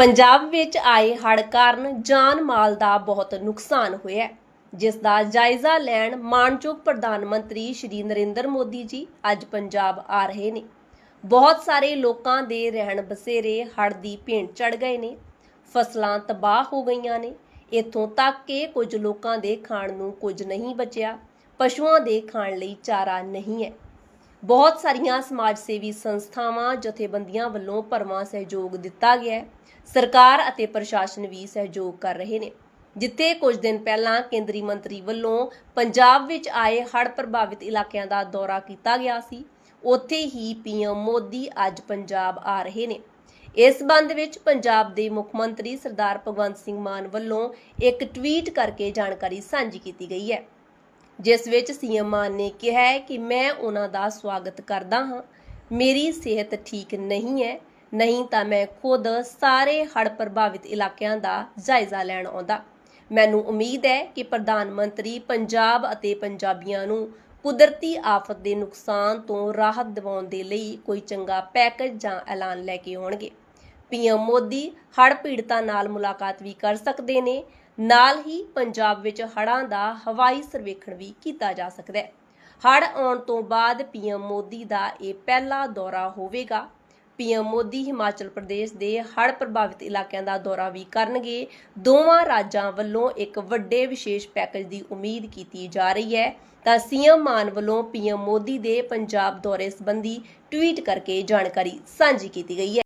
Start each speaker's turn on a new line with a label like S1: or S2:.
S1: ਪੰਜਾਬ ਵਿੱਚ ਆਏ ਹੜ੍ਹ ਕਾਰਨ ਜਾਨ ਮਾਲ ਦਾ ਬਹੁਤ ਨੁਕਸਾਨ ਹੋਇਆ ਹੈ, ਜਿਸ ਦਾ ਜਾਇਜ਼ਾ ਲੈਣ ਮਾਨਯੋਗ ਪ੍ਰਧਾਨ ਮੰਤਰੀ ਸ਼੍ਰੀ ਨਰਿੰਦਰ ਮੋਦੀ ਜੀ ਅੱਜ ਪੰਜਾਬ ਆ ਰਹੇ ਨੇ। ਬਹੁਤ ਸਾਰੇ ਲੋਕਾਂ ਦੇ ਰਹਿਣ ਬਸੇਰੇ ਹੜ੍ਹ ਦੀ ਭੇਂਟ ਚੜ ਗਏ ਨੇ, ਫਸਲਾਂ ਤਬਾਹ ਹੋ ਗਈਆਂ ਨੇ, ਇੱਥੋਂ ਤੱਕ ਕਿ ਕੁਝ ਲੋਕਾਂ ਦੇ ਖਾਣ ਨੂੰ ਕੁਝ ਨਹੀਂ ਬਚਿਆ, ਪਸ਼ੂਆਂ ਦੇ ਖਾਣ ਲਈ ਚਾਰਾ ਨਹੀਂ ਹੈ। ਬਹੁਤ ਸਾਰੀਆਂ ਸਮਾਜ ਸੇਵੀ ਸੰਸਥਾਵਾਂ, ਜਥੇਬੰਦੀਆਂ ਵੱਲੋਂ ਭਰਵਾਂ ਸਹਿਯੋਗ ਦਿੱਤਾ ਗਿਆ ਹੈ। ਸਰਕਾਰ ਅਤੇ ਪ੍ਰਸ਼ਾਸਨ ਵੀ ਸਹਿਯੋਗ ਕਰ ਰਹੇ ਨੇ। ਜਿੱਥੇ ਕੁਝ ਦਿਨ ਪਹਿਲਾਂ ਕੇਂਦਰੀ ਮੰਤਰੀ ਵੱਲੋਂ ਪੰਜਾਬ ਵਿੱਚ ਆਏ ਹੜ੍ਹ ਪ੍ਰਭਾਵਿਤ ਇਲਾਕਿਆਂ ਦਾ ਦੌਰਾ ਕੀਤਾ ਗਿਆ ਸੀ, ਉੱਥੇ ਹੀ ਪੀਐਮ ਮੋਦੀ ਅੱਜ ਪੰਜਾਬ ਆ ਰਹੇ ਨੇ। ਇਸ ਸੰਬੰਧ ਵਿੱਚ ਪੰਜਾਬ ਦੇ ਮੁੱਖ ਮੰਤਰੀ ਸਰਦਾਰ ਭਗਵੰਤ ਸਿੰਘ ਮਾਨ ਵੱਲੋਂ ਇੱਕ ਟਵੀਟ ਕਰਕੇ ਜਾਣਕਾਰੀ ਸਾਂਝੀ ਕੀਤੀ ਗਈ ਹੈ। ਜਿਸ ਵਿੱਚ ਸੀਐਮ ਮਾਨ ਨੇ ਕਿਹਾ ਹੈ ਕਿ ਮੈਂ ਉਹਨਾਂ ਦਾ ਸਵਾਗਤ ਕਰਦਾ ਹਾਂ। ਮੇਰੀ ਸਿਹਤ ਠੀਕ ਨਹੀਂ ਹੈ। ਨਹੀਂ ਤਾਂ ਮੈਂ ਖੁਦ ਸਾਰੇ ਹੜ੍ਹ ਪ੍ਰਭਾਵਿਤ ਇਲਾਕਿਆਂ ਦਾ ਜਾਇਜ਼ਾ ਲੈਣ ਆਉਂਦਾ। ਮੈਨੂੰ ਉਮੀਦ ਹੈ ਕਿ ਪ੍ਰਧਾਨ ਮੰਤਰੀ ਪੰਜਾਬ ਅਤੇ ਪੰਜਾਬੀਆਂ ਨੂੰ ਕੁਦਰਤੀ ਆਫਤ ਦੇ ਨੁਕਸਾਨ ਤੋਂ ਰਾਹਤ ਦਿਵਾਉਣ ਦੇ ਲਈ ਕੋਈ ਚੰਗਾ ਪੈਕੇਜ ਜਾਂ ਐਲਾਨ ਲੈ ਕੇ ਆਉਣਗੇ। ਪੀਐਮ ਮੋਦੀ ਹੜ੍ਹ ਪੀੜਤਾਂ ਨਾਲ ਮੁਲਾਕਾਤ ਵੀ ਕਰ ਸਕਦੇ ਨੇ। ਨਾਲ ਹੀ ਪੰਜਾਬ ਵਿੱਚ ਹੜ੍ਹਾਂ ਦਾ ਹਵਾਈ ਸਰਵੇਖਣ ਵੀ ਕੀਤਾ ਜਾ ਸਕਦਾ ਹੈ। ਹੜ੍ਹ ਆਉਣ ਤੋਂ ਬਾਅਦ ਪੀਐਮ ਮੋਦੀ ਦਾ ਇਹ ਪਹਿਲਾ ਦੌਰਾ ਹੋਵੇਗਾ। ਪੀਐਮ ਮੋਦੀ ਹਿਮਾਚਲ ਪ੍ਰਦੇਸ਼ ਦੇ ਹੜ੍ਹ ਪ੍ਰਭਾਵਿਤ ਇਲਾਕਿਆਂ ਦਾ ਦੌਰਾ ਵੀ ਕਰਨਗੇ। ਦੋਵਾਂ ਰਾਜਾਂ ਵੱਲੋਂ ਇੱਕ ਵੱਡੇ ਵਿਸ਼ੇਸ਼ ਪੈਕੇਜ ਦੀ ਉਮੀਦ ਕੀਤੀ ਜਾ ਰਹੀ ਹੈ। ਤਾਂ ਸੀਐਮ ਮਾਨ ਵੱਲੋਂ ਪੀਐਮ ਮੋਦੀ ਦੇ ਪੰਜਾਬ ਦੌਰੇ ਸੰਬੰਧੀ ਟਵੀਟ ਕਰਕੇ ਜਾਣਕਾਰੀ ਸਾਂਝੀ ਕੀਤੀ ਗਈ ਹੈ।